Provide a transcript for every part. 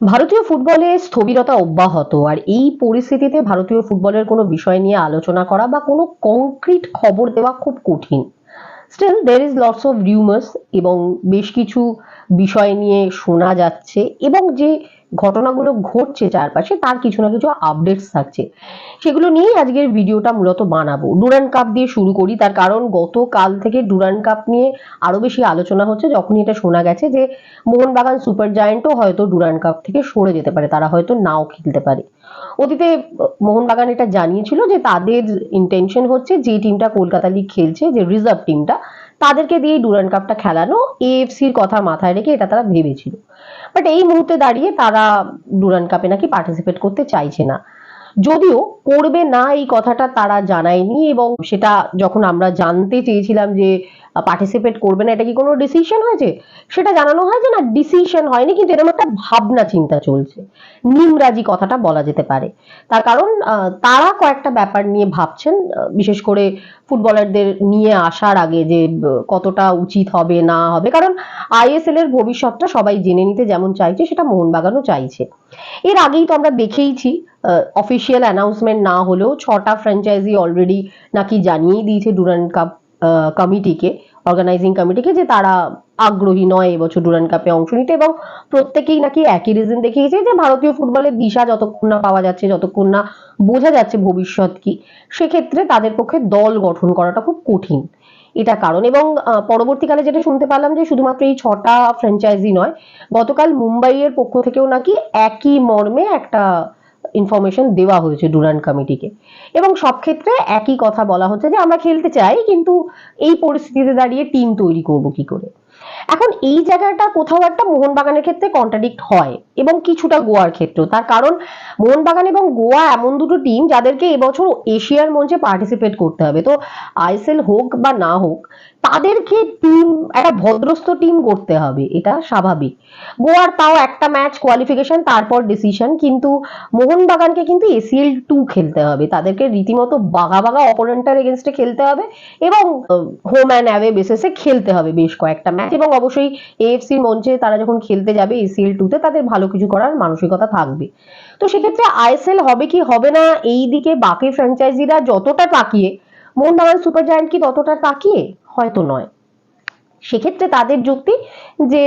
ভারতীয় ফুটবলে স্থবিরতা অব্যাহত। আর এই পরিস্থিতিতে ভারতীয় ফুটবলের কোনো বিষয় নিয়ে আলোচনা করা বা কোনো কংক্রিট খবর দেওয়া খুব কঠিন। Still there is lots of rumours এবং বেশ কিছু বিষয় নিয়ে শোনা যাচ্ছে এবং যে ঘটনাগুলো ঘটছে চারপাশে, তার কিছু না কিছু আপডেটস থাকছে। সেগুলো নিয়েই আজকের ভিডিওটা মূলত বানাবো। ডুরান কাপ দিয়ে শুরু করি, তার কারণ গতকাল থেকে ডুরান কাপ নিয়ে আরও বেশি আলোচনা হচ্ছে। যখনই এটা শোনা গেছে যে, মোহনবাগান সুপার জায়ান্টও হয়তো ডুরান কাপ থেকে সরে যেতে পারে, তারা হয়তো নাও খেলতে পারে। অতীতে মোহনবাগান এটা জানিয়েছিল যে, তাদের ইন্টেনশন হচ্ছে যে টিমটা কলকাতা লিগ খেলছে, যে রিজার্ভ টিমটা তাদেরকে দিয়ে ডুরান কাপটা খেলানো, এএফসির কথা মাথায় রেখে এটা তারা ভেবেছিল। বাট এই মুহূর্তে দাঁড়িয়ে তারা ডুরান কাপে নাকি পার্টিসিপেট করতে চাইছে না। যদিও করবে না এই কথাটা তারা জানায়নি এবং সেটা যখন আমরা জানতে চেয়েছিলাম যে পার্টিসিপেট করবে না, এটা কি কোনো ডিসিশন হয়েছে? সেটা জানানো হয় যে না ডিসিশন হয়নি, কিন্তু এরকম একটা ভাবনা চিন্তা চলছে। নিমরাজি কথাটা বলা যেতে পারে। তার কারণ তারা কয়েকটা ব্যাপার নিয়ে ভাবছেন বিশেষ করে ফুটবলারদের নিয়ে আসার আগে যে কতটা উচিত হবে, না হবে। কারণ আইএসএল এর ভবিষ্যৎটা সবাই জেনে নিতে যেমন চাইছে, সেটা মোহনবাগানও চাইছে। এর আগেই তো আমরা দেখেইছি অফিসিয়াল অ্যানাউন্সমেন্ট না হলেও ছটা ফ্র্যাঞ্চাইজি অলরেডি নাকি জানিয়েই দিয়েছে ডুরান্ড কাপ কমিটিকে অর্গানাইজিং কমিটিকে যে তারা আগ্রহী নয় এবছর ডুরান্ড কাপে অংশ নিতে এবং প্রত্যেকেই নাকি একই রিজন দেখিয়েছে যে ভারতীয় ফুটবলের দিশা যতক্ষণ না পাওয়া যাচ্ছে, যতক্ষণ না বোঝা যাচ্ছে ভবিষ্যৎ কি, সেক্ষেত্রে তাদের পক্ষে দল গঠন করাটা খুব কঠিন। এটা কারণ এবং পরবর্তীকালে যেটা শুনতে পেলাম যে শুধুমাত্র এই ছটা ফ্র্যাঞ্চাইজি নয়, গতকাল মুম্বাইয়ের পক্ষ থেকেও নাকি একই মর্মে একটা ইনফরমেশন দেওয়া হয়েছে ডুরান্ড কমিটিকে এবং সব ক্ষেত্রে একই কথা বলা হচ্ছে যে আমরা খেলতে চাই, কিন্তু এই পরিস্থিতিতে দাঁড়িয়ে টিম তৈরি করব কি করে? এখন এই জায়গাটা কোথাও একটা মোহনবাগানের ক্ষেত্রে কন্ট্রাডিক্ট হয় এবং কিছুটা গোয়ার ক্ষেত্রেও তার কারণ মোহনবাগান এবং গোয়া এমন দুটো টিম যাদেরকে এবছর এশিয়ার মঞ্চে পার্টিসিপেট করতে হবে। তো আইসেল হোক বা না হোক তাদেরকে টিম একটা ভদ্রস্থ টিম করতে হবে, এটা স্বাভাবিক। গোয়ার তাও একটা ম্যাচ কোয়ালিফিকেশন তারপর ডিসিশন কিন্তু মোহনবাগানকে কিন্তু এসিএল টু খেলতে হবে। তাদেরকে রীতিমতো বাঘা বাঘা অপোনেন্টার এগেনস্টে খেলতে হবে এবং হোম অ্যান্ড অ্যাওয়ে বেসিসে খেলতে হবে বেশ কয়েকটা ম্যাচ এবং অবশ্যই এএফসি মঞ্চে তারা যখন খেলতে যাবে এসিএল টুতে তাদের ভালো কিছু করার মানসিকতা থাকবে। তো সেক্ষেত্রে আইএসএল হবে কি হবে না, এই দিকে বাকি ফ্র্যাঞ্চাইজিরা যতটা তাকিয়ে মোহনবাগান সুপার জায়ান্ট কি ততটা তাকিয়ে? হয়তো নয়। সেক্ষেত্রে তাদের যুক্তি যে,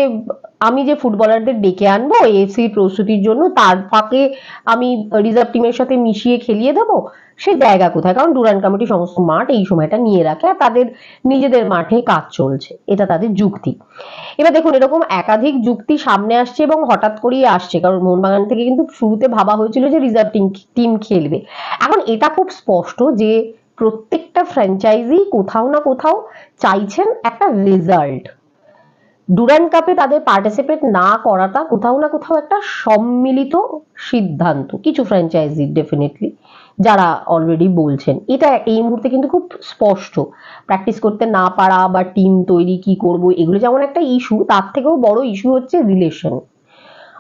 আমি যে ফুটবলারদের ডেকে আনব এএফসি প্রস্তুতির জন্য, তার ফাঁকে আমি রিজার্ভ টিমের সাথে মিশিয়ে খেলিয়ে দেবো, সে জায়গা কোথায়? কারণ ডুরান কমিটি সমস্ত মাঠ এই সময়টা নিয়ে রাখে আর তাদের নিজেদের মাঠে কাজ চলছে। এটা তাদের যুক্তি। এবার দেখুন, এরকম একাধিক যুক্তি সামনে আসছে এবং হঠাৎ করেই আসছে। কারণ মোহনবাগান থেকে কিন্তু শুরুতে ভাবা হয়েছিল যে রিজার্ভ টিম টিম খেলবে। এখন এটা খুব স্পষ্ট যে প্রত্যেকটা ফ্র্যাঞ্চাইজি কোথাও না কোথাও চাইছেন একটা রেজাল্ট ডুরান কাপে তাদের পার্টিসিপেট না করাটা কোথাও না কোথাও একটা সম্মিলিত সিদ্ধান্ত, কিছু ফ্র্যাঞ্চাইজি ডেফিনেটলি যারা অলরেডি বলছেন। এটা এই মুহূর্তে কিন্তু খুব স্পষ্ট। প্র্যাকটিস করতে না পারা বা টিম তৈরি কি করব, এগুলো যেমন একটা ইস্যু তার থেকেও বড় ইস্যু হচ্ছে রিলেশন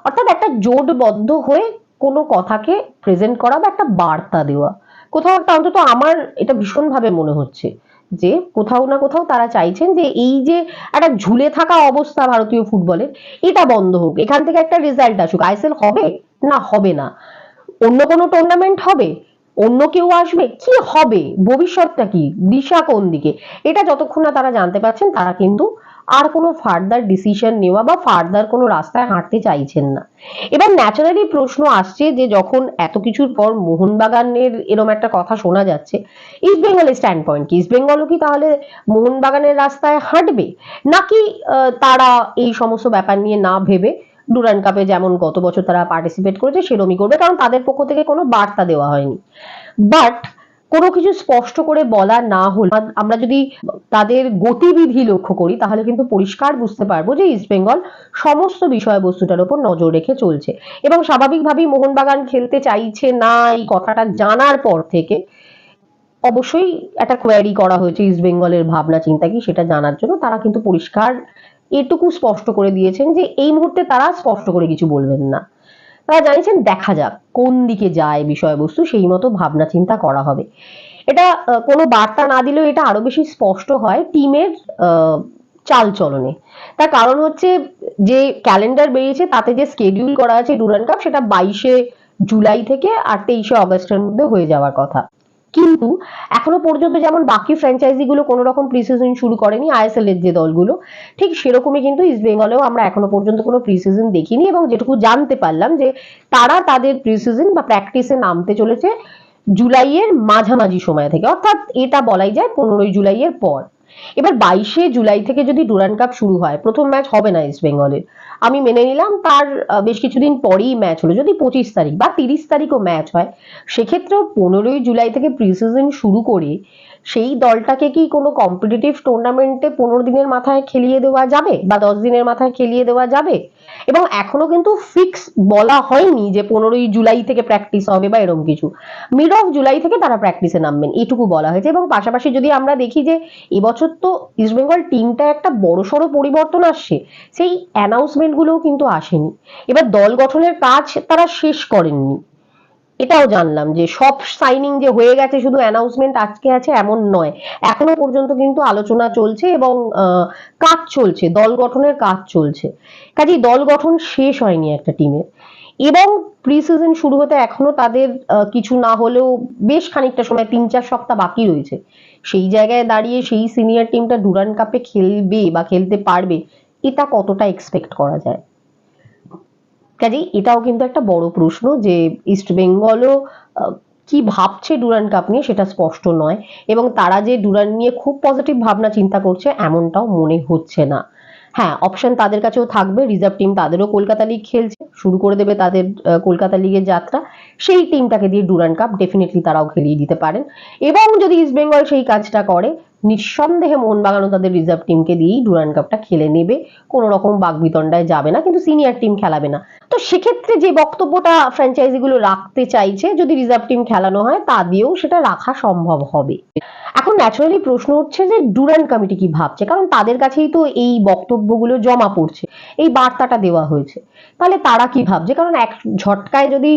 অর্থাৎ একটা জোটবদ্ধ হয়ে কোনো কথাকে প্রেজেন্ট করা বা একটা বার্তা দেওয়া। কোথাও একটা অন্তত আমার এটা ভীষণভাবে মনে হচ্ছে যে কোথাও না কোথাও তারা চাইছেন যে এই যে একটা ঝুলে থাকা অবস্থা ভারতীয় ফুটবলের এটা বন্ধ হোক, এখান থেকে একটা রেজাল্ট আসুক। আইএসএল হবে? না হবে না। অন্য কোনো টুর্নামেন্ট হবে? অন্য কেউ আসবে? কি হবে? ভবিষ্যৎটা কি? দিশা কোন দিকে? এটা যতক্ষণ না তারা জানতে পারছেন, তারা কিন্তু আর কোনো ফার্দার ডিসিশন নেওয়া বা ফার্দার কোনো রাস্তায় হাঁটতে চাইছেন না। এবার ন্যাচারালি প্রশ্ন আসছে যে যখন এত কিছুর পর মোহনবাগানের এরম একটা কথা শোনা যাচ্ছে ইস্ট বেঙ্গলের স্ট্যান্ড পয়েন্ট কি? ইস্ট বেঙ্গলও কি তাহলে মোহনবাগানের রাস্তায় হাঁটবে? নাকি তারা এই সমস্ত ব্যাপার নিয়ে না ভেবে ডুরান কাপে যেমন গত বছর তারা পার্টিসিপেট করেছে, সেরমই করবে, কারণ তাদের পক্ষ থেকে কোনো বার্তা দেওয়া হয়নি। বাট কোনো কিছু স্পষ্ট করে বলা না হলে আমরা যদি তাদের গতিবিধি লক্ষ্য করি, তাহলে কিন্তু পরিষ্কার বুঝতে পারব যে ইস্ট বেঙ্গল সমস্ত বিষয়বস্তুটার উপর নজর রেখে চলছে। এবং স্বাভাবিকভাবেই মোহনবাগান খেলতে চাইছে না, এই কথাটা জানার পর থেকে অবশ্যই একটা কোয়ারি করা হয়েছে ইস্ট বেঙ্গলের ভাবনা, চিন্তা কি সেটা জানার জন্য। তারা কিন্তু পরিষ্কার এটুকু স্পষ্ট করে দিয়েছেন যে এই মুহূর্তে তারা স্পষ্ট করে কিছু বলবেন না। তারা জানিয়েছেন, দেখা যাক কোন দিকে যায় বিষয়বস্তু, সেই মতো ভাবনা চিন্তা করা হবে। এটা কোনো বার্তা না দিলেও এটা আরও বেশি স্পষ্ট হয় টিমের চালচলনে। তার কারণ হচ্ছে যে ক্যালেন্ডার বেরিয়েছে, তাতে যে স্কেডিউল করা আছে ডুরান কাপ, সেটা বাইশে জুলাই থেকে আর তেইশে অগস্টের মধ্যে হয়ে যাওয়ার কথা। কিন্তু এখনও পর্যন্ত যেমন বাকি ফ্র্যাঞ্চাইজি গুলো কোনো রকম প্রিসিজন শুরু করেনি আইএসএল এর যে দলগুলো, ঠিক সেরকমই কিন্তু ইস্ট বেঙ্গলেও আমরা এখনও পর্যন্ত কোনো প্রিসিজন দেখিনি এবং যেটুকু জানতে পারলাম যে তারা তাদের প্রিসিজন বা প্র্যাকটিসে নামতে চলেছে জুলাইয়ের মাঝামাঝি সময় থেকে, অর্থাৎ এটা বলাই যায় পনেরোই জুলাইয়ের পর। এবার বাইশে জুলাই থেকে যদি ডুরান কাপ শুরু হয়, প্রথম ম্যাচ হবে না ইস্ট বেঙ্গলের আমি মেনে নিলাম, তার বেশ কিছুদিন পরেই ম্যাচ হলো। যদি পঁচিশ তারিখ বা তিরিশ তারিখও ম্যাচ হয়, সেক্ষেত্রেও পনেরোই জুলাই থেকে প্রিসিজন শুরু করে সেই দলটাকে কি কোনো কম্পিটিটিভ টুর্নামেন্টে পনেরো দিনের মাথায় খেলিয়ে দেওয়া যাবে বা দশ দিনের মাথায় খেলিয়ে দেওয়া যাবে? এবং এখনও কিন্তু ফিক্স বলা হয়নি যে পনেরোই জুলাই থেকে প্র্যাকটিস হবে বা এরকম কিছু। মিড অফ জুলাই থেকে তারা প্র্যাকটিসে নামবেন, এটুকু বলা হয়েছে। এবং পাশাপাশি যদি আমরা দেখি যে এবছর তো ইস্টবেঙ্গল টিমটা একটা বড়সড় পরিবর্তন আসছে, সেই অ্যানাউন্সমেন্টগুলোও কিন্তু আসেনি। এবার দল গঠনের কাজ তারা শেষ করেননি। এটাও জানলাম যে সব সাইনিং যে হয়ে গেছে শুধু অ্যানাউন্সমেন্ট আজকে আছে এমন নয়। এখনও পর্যন্ত কিন্তু আলোচনা চলছে এবং কাজ চলছে, দল গঠনের কাজ চলছে। কাজেই দল গঠন শেষ হয়নি একটা টিমের এবং প্রি সিজন শুরু হতে এখনও তাদের কিছু না হলেও বেশ খানিকটা সময় তিন চার সপ্তাহ বাকি রয়েছে। সেই জায়গায় দাঁড়িয়ে সেই সিনিয়র টিমটা ডুরান কাপে খেলবে বা খেলতে পারবে, এটা কতটা এক্সপেক্ট করা যায়? কাজেই এটাও কিন্তু একটা বড় প্রশ্ন যে ইস্ট বেঙ্গলও কি ভাবছে ডুরান্ড কাপ নিয়ে সেটা স্পষ্ট নয়। এবং তারা যে ডুরান্ড নিয়ে খুব পজিটিভ ভাবনা চিন্তা করছে, এমনটাও মনে হচ্ছে না। হ্যাঁ অপশন তাদের কাছেও থাকবে রিজার্ভ টিম তাদেরও কলকাতা লিগ খেলছে, শুরু করে দেবে তাদের কলকাতা লিগের যাত্রা, সেই টিমটাকে দিয়ে ডুরান কাপ ডেফিনেটলি তারাও খেলিয়ে দিতে পারেন। এবং যদি ইস্ট বেঙ্গল সেই কাজটা করে, নিঃসন্দেহে মোহনবাগানও তাদের রিজার্ভ টিমকে দিয়েই ডুরান কাপটা খেলে নেবে, কোনো রকম বাগবিতণ্ডায় যাবে না, কিন্তু সিনিয়র টিম খেলাবে না। তো সেক্ষেত্রে যে বক্তব্যটা ফ্র্যাঞ্চাইজি গুলো রাখতে চাইছে, যদি রিজার্ভ টিম খেলানো হয়, তা দিয়েও সেটা রাখা সম্ভব হবে। এখন ন্যাচারালি প্রশ্ন হচ্ছে যে ডুরান্ট কমিটি কি ভাবছে? কারণ তাদের কাছেই তো এই বক্তব্যগুলো জমা পড়ছে, এই বার্তাটা দেওয়া হয়েছে। তাহলে তারা কি ভাবছে? কারণ এক ঝটকায় যদি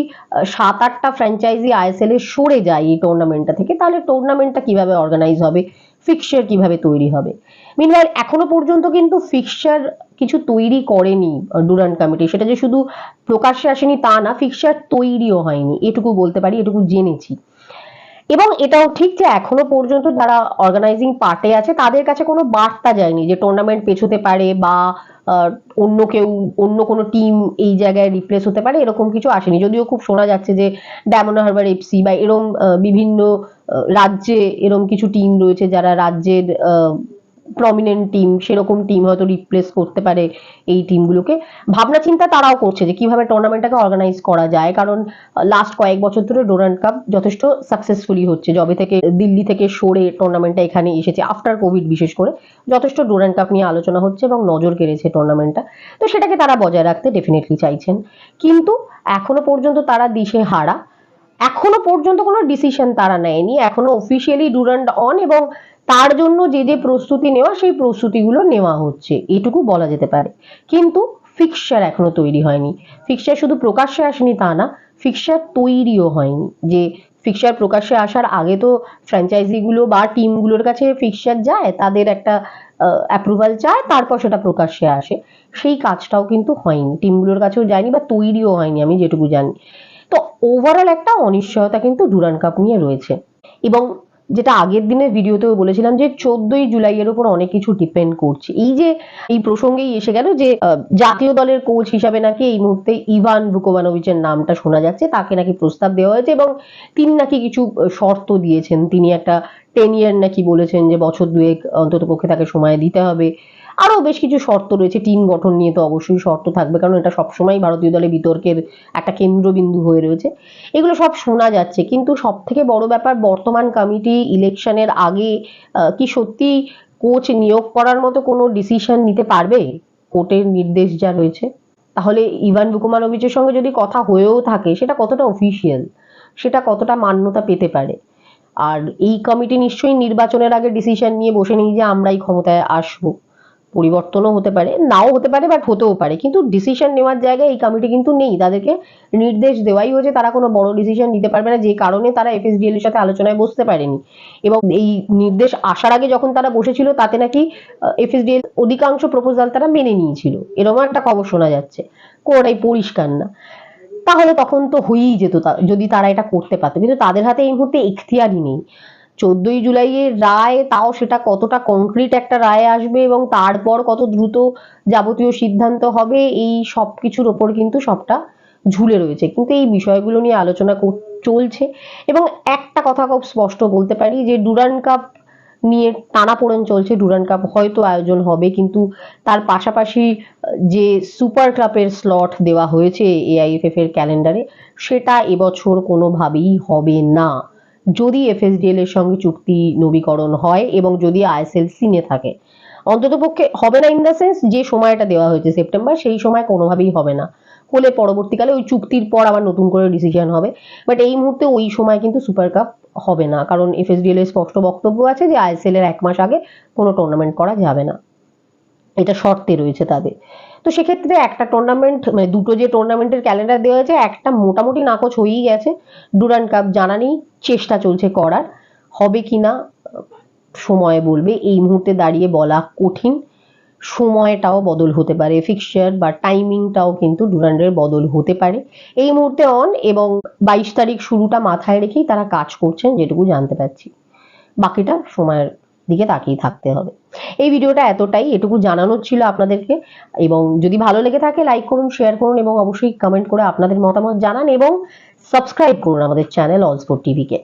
সাত আটটা ফ্র্যাঞ্চাইজি আইএসএল এ সরে যায় এই টুর্নামেন্টটা থেকে, তাহলে টুর্নামেন্টটা কীভাবে অর্গানাইজ হবে? ফিক্সচার কীভাবে তৈরি হবে? মিনওয়াইল এখনও পর্যন্ত কিন্তু ফিক্সচার কিছু তৈরি করেনি ডুরান্ট কমিটি। সেটা যে শুধু প্রকাশ্যে আসেনি তা না ফিক্সচার তৈরিও হয়নি। এটুকু বলতে পারি, এটুকু জেনেছি। এবং এটাও ঠিক যে এখনও পর্যন্ত যারা অর্গানাইজিং পার্টে আছে, তাদের কাছে কোনো বার্তা যায়নি যে টুর্নামেন্ট পেছোতে পারে বা অন্য কেউ, অন্য কোনো টিম এই জায়গায় রিপ্লেস হতে পারে, এরকম কিছু আসেনি। যদিও খুব শোনা যাচ্ছে যে ডায়মন্ড হারবার এফসি বা এরম বিভিন্ন রাজ্যে এরম কিছু টিম রয়েছে যারা রাজ্যের প্রমিনেন্ট টিম সেরকম টিম হয়তো রিপ্লেস করতে পারে এই টিমগুলোকে ভাবনা চিন্তা তারাও করছে যে কীভাবে টুর্নামেন্টটাকে অর্গানাইজ করা যায়। কারণ লাস্ট কয়েক বছর ধরে ডোনাল্ড কাপ যথেষ্ট সাকসেসফুলি হচ্ছে। যবে থেকে দিল্লি থেকে সরে টুর্নামেন্টটা এখানে এসেছে আফটার কোভিড বিশেষ করে, যথেষ্ট ডোনাল্ড কাপ নিয়ে আলোচনা হচ্ছে এবং নজর কেড়েছে টুর্নামেন্টটা তো সেটাকে তারা বজায় রাখতে ডেফিনেটলি চাইছেন। কিন্তু এখনও পর্যন্ত তারা দিশে হারা এখনও পর্যন্ত কোনো ডিসিশন তারা নেয়নি। এখনও অফিসিয়ালি ডুরান্ড অন এবং তার জন্য যে যে প্রস্তুতি নেওয়া, সেই প্রস্তুতিগুলো নেওয়া হচ্ছে। এটুকু বলা যেতে পারে। কিন্তু ফিক্সচার এখনও তৈরি হয়নি। ফিক্সচার শুধু প্রকাশ্যে আসেনি তা না ফিক্সচার তৈরিও হয়নি। যে ফিক্সচার প্রকাশ্যে আসার আগে তো ফ্র্যাঞ্চাইজিগুলো বা টিমগুলোর কাছে ফিক্সচার যায়, তাদের একটা অ্যাপ্রুভাল চায়, তারপর সেটা প্রকাশ্যে আসে। সেই কাজটাও কিন্তু হয়নি। টিমগুলোর কাছেও যায়নি বা তৈরিও হয়নি, আমি যেটুকু জানি। ওভারঅল একটা অনিশ্চয়তা কিন্তু ডুরান কাপ নিয়ে রয়েছে। এবং যেটা আগের দিনের ভিডিওতেও বলেছিলাম যে চোদ্দই জুলাইয়ের উপর অনেক কিছু ডিপেন্ড করছে। এই যে, এই প্রসঙ্গেই এসে গেল যে জাতীয় দলের কোচ হিসাবে নাকি এই মুহূর্তে ইভান ভুকোভানোভিচের নামটা শোনা যাচ্ছে, তাকে নাকি প্রস্তাব দেওয়া হয়েছে এবং তিনি নাকি কিছু শর্ত দিয়েছেন। তিনি একটা টেন ইয়ার নাকি বলেছেন যে বছর দুয়েক অন্তত পক্ষে তাকে সময় দিতে হবে। আরও বেশ কিছু শর্ত রয়েছে। টিম গঠন নিয়ে তো অবশ্যই শর্ত থাকবে, কারণ এটা সবসময় ভারতীয় দলে বিতর্কের একটা কেন্দ্রবিন্দু হয়ে রয়েছে। এগুলো সব শোনা যাচ্ছে, কিন্তু সব থেকে বড় ব্যাপার, বর্তমান কমিটি ইলেকশনের আগে কি সত্যি কোচ নিয়োগ করার মতো কোনো ডিসিশন নিতে পারবে? কোর্টের নির্দেশ যা রয়েছে। তাহলে ইভান বুকুমানোভিচের সঙ্গে যদি কথা হয়েও থাকে, সেটা কতটা অফিসিয়াল সেটা কতটা মান্যতা পেতে পারে? আর এই কমিটি নিশ্চয়ই নির্বাচনের আগে ডিসিশন নিয়ে বসে নেই যে আমরাই ক্ষমতায় আসব। পরিবর্তনও হতে পারে, নাও হতে পারে বাট হতেও পারে। কিন্তু ডিসিশন নেওয়ার জায়গায় এই কমিটি কিন্তু নেই। তাদেরকে নির্দেশ দেওয়াই হয়েছে। তারা কোনো বড় ডিসিশন নিতে পারবে না। যে কারণে তারা এফএসডিএল এর সাথে আলোচনায় বসতে পারেনি। এবং এই নির্দেশ আসার আগে যখন তারা বসেছিল, তাতে নাকি এফএসডিএল অধিকাংশ প্রপোজাল তারা মেনে নিয়েছিল। এরকম একটা খবর শোনা যাচ্ছে। কোনোটাই পরিষ্কার না। তাহলে তখন তো হয়েই যেত যদি তারা এটা করতে পারতো। কিন্তু তাদের হাতে এই মুহূর্তে এখতিয়ারই নেই। চোদ্দই জুলাইয়ের রায়, তাও সেটা কতটা কংক্রিট একটা রায় আসবে এবং তারপর কত দ্রুত যাবতীয় সিদ্ধান্ত হবে, এই সব কিছুর ওপর কিন্তু সবটা ঝুলে রয়েছে। কিন্তু এই বিষয়গুলো নিয়ে আলোচনা চলছে এবং একটা কথা খুব স্পষ্ট বলতে পারি যে ডুরান কাপ নিয়ে টানাপোড়েন চলছে ডুরান কাপ হয়তো আয়োজন হবে, কিন্তু তার পাশাপাশি যে সুপার কাপের স্লট দেওয়া হয়েছে এআইএফএফ এর ক্যালেন্ডারে সেটা এবছর কোনোভাবেই হবে না। যদি এফএসডিএল এর সঙ্গে চুক্তি নবীকরণ হয় এবং যদি আইএসএল সিনে থাকে। অন্তত পক্ষে হবে না ইন দ্য সেন্স যে সময়টা দেওয়া হয়েছে সেপ্টেম্বর সেই সময় কোনোভাবেই হবে না। হলে পরবর্তীকালে ওই চুক্তির পর আবার নতুন করে ডিসিশন হবে। বাট এই মুহূর্তে ওই সময় কিন্তু সুপার কাপ হবে না। কারণ এফএসডিএল এর স্পষ্ট বক্তব্য আছে যে আইএসএল এর এক মাস আগে কোনো টুর্নামেন্ট করা যাবে না। এটা শর্তে রয়েছে তাদের। তো সেক্ষেত্রে একটা টুর্নামেন্ট মানে দুটো যে টুর্নামেন্টের ক্যালেন্ডার দেওয়া হয়েছে, একটা মোটামুটি নাকচ হয়েই গেছে। ডুরান কাপ জানা নেই, চেষ্টা চলছে করার। হবে কি না, সময় বলবে। এই মুহূর্তে দাঁড়িয়ে বলা কঠিন। সময়টাও বদল হতে পারে ফিক্সচার বা টাইমিংটাও কিন্তু ডুরান্ডের বদল হতে পারে। এই মুহূর্তে অন এবং বাইশ তারিখ শুরুটা মাথায় রেখেই তারা কাজ করছেন, যেটুকু জানতে পারছি। বাকিটা সময়ের দিকে তাকিয়ে থাকতে হবে। এই ভিডিওটা এতটাই, এটুকু জানানোর ছিল আপনাদেরকে। এবং যদি ভালো লেগে থাকে লাইক করুন শেয়ার করুন, এবং অবশ্যই কমেন্ট করে আপনাদের মতামত জানান, এবং সাবস্ক্রাইব করুন আমাদের চ্যানেল অলস্পোর্ট টিভিকে